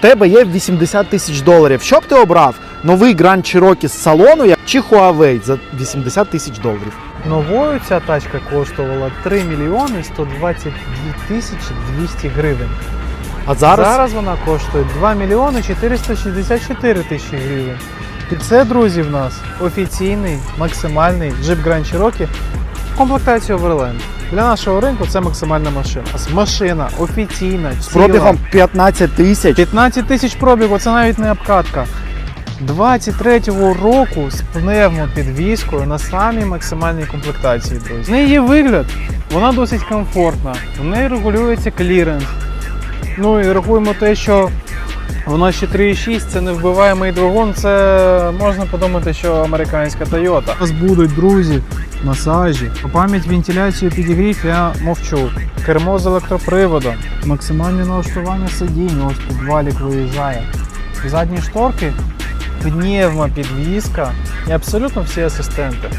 тебе є 80 тисяч доларів. Що б ти обрав? Новий Grand Cherokee з салону чи Huawei за 80 тисяч доларів? Новою ця тачка коштувала 3 мільйони 122 тисячі 200 гривень. А зараз, Зараз вона коштує 2 мільйони 464 тисячі гривень. І це, друзі, в нас офіційний максимальний Jeep Grand Cherokee комплектація Overland. Для нашого ринку це максимальна машина. Машина офіційна, з пробігом 15 тисяч. 15 тисяч пробігу, це навіть не обкатка. 23-го року з пневмопідвіскою на самій максимальній комплектації, друзі. В неї є вигляд, вона досить комфортна, в неї регулюється кліренс. Ну і рахуємо те, що вона ще 3,6, це не вбиваємий двигун, це можна подумати, що американська Toyota. У нас будуть, друзі, масажі. По пам'ять вентиляцію підігрів я мовчу. Кермо з електроприводом, максимальне налаштування сидінь, ось тут валік виїжджає. Задні шторки, пневмопідвізка і абсолютно всі асистенти.